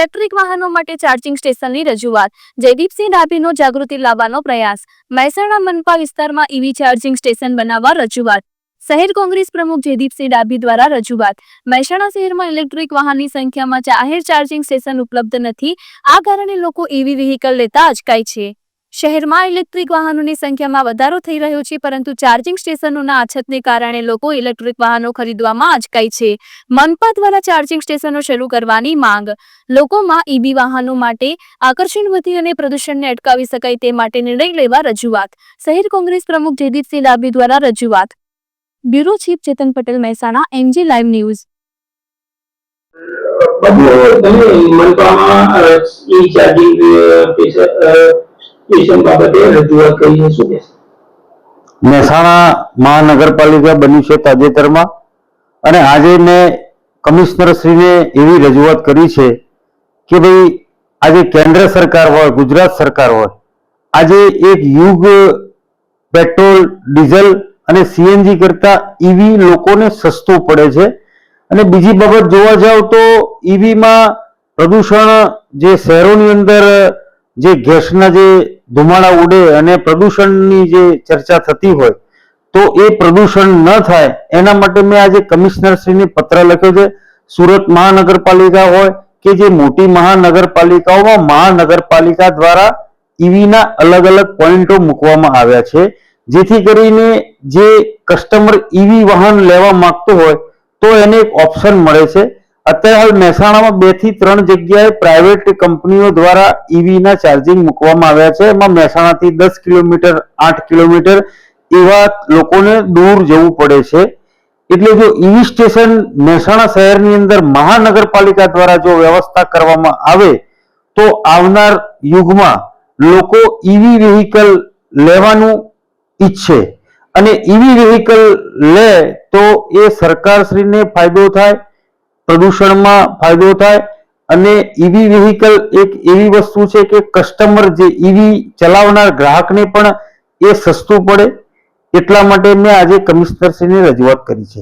Electric વાહનો માટે charging સ્ટેશનની રજૂઆત. જયદીપસિંહ ડાભીનો જાગૃતિ લાવવાનો પ્રયાસ. મહેસાણા મનપા વિસ્તારમાં ઈવી ચાર્જિંગ સ્ટેશન બનાવવા રજૂઆત. શહેર કોંગ્રેસ પ્રમુખ જયદીપસિંહ ડાભી દ્વારા રજૂઆત. મહેસાણા શહેરમાં ઇલેક્ટ્રિક વાહનની સંખ્યામાં જાહેર ચાર્જિંગ સ્ટેશન ઉપલબ્ધ નથી. આ કારણે લોકો ઈવી વ્હીકલ લેતા અચકાય છે. શહેરમાં ઇલેક્ટ્રિક વાહનોની સંખ્યામાં વધારો થઈ રહ્યો છે, પરંતુ ચાર્જિંગ સ્ટેશનોના અછતને કારણે લોકો ઇલેક્ટ્રિક વાહનો ખરીદવામાં અચકાય છે. મનપા દ્વારા ચાર્જિંગ સ્ટેશનો શરૂ કરવાની માંગ. લોકોમાં ઈબી વાહનો માટે આકર્ષણ વધી અને પ્રદૂષણને અટકાવી શકાય તે માટે નિર્ણય લેવા રજૂઆત. શહેર કોંગ્રેસ પ્રમુખ જયદીપસિંહ ડાભી દ્વારા રજૂઆત. Bureau chief Chetan Patel Mehsana, M G live news. મનપામાં station બાબતે રજૂઆત કરી શું કહેશો? મહેસાણા મહાનગરપાલિકા બની છે તાજેતરમાં અને આજે મેં કમિશનરશ્રીને એવી રજૂઆત કરી છે કે ભાઈ, આજે કેન્દ્ર સરકાર હોય, ગુજરાત સરકાર હોય, આજે એક યુગ પેટ્રોલ, ડીઝલ અને સીએનજી કરતા ઈવી લોકોને સસ્તું પડે છે અને બીજી બાબત જોવા જાવ તો ઈવીમાં પ્રદૂષણ જે શહેરોની અંદર જે ગેસના જે ધુમાડા ઉડે અને પ્રદૂષણની જે ચર્ચા થતી હોય, તો એ પ્રદૂષણ ન થાય, એના માટે મેં આજે કમિશનરશ્રીને પત્ર લખ્યો છે. સુરત મહાનગરપાલિકા હોય કે જે મોટી મહાનગરપાલિકાઓમાં મહાનગરપાલિકા દ્વારા ઈવીના અલગ અલગ પોઈન્ટો મૂકવામાં આવ્યા છે. જેથી કરીને જે કસ્ટમર ઈવી વાહન લેવા માંગતો હોય, તો એને એક ઓપ્શન મળે છે. અત્યારે હાલ મહેસાણામાં બેથી ત્રણ જગ્યાએ પ્રાઇવેટ કંપનીઓ દ્વારા ઈવી ના ચાર્જિંગ મૂકવામાં આવ્યા છે. એમાં મહેસાણાથી દસ કિલોમીટર, આઠ કિલોમીટર એવા લોકોને દૂર જવું પડે છે. એટલે જો ઈવી સ્ટેશન મહેસાણા શહેરની અંદર મહાનગરપાલિકા દ્વારા જો વ્યવસ્થા કરવામાં આવે, તો આવનાર યુગમાં લોકો ઈવી વેહિકલ લેવાનું ઈચ્છે. અને ઈવી વેહિકલ લે તો એ સરકારશ્રીને ફાયદો થાય પ્રદૂષણમાં ફાયદો થાય અને ઈવી વેહિકલ એક એવી વસ્તુ છે કે કસ્ટમર જે ઈવી ચલાવનાર ગ્રાહકને પણ એ સસ્તું પડે. એટલા માટે મેં આજે કમિશનરશ્રીને રજૂઆત કરી છે.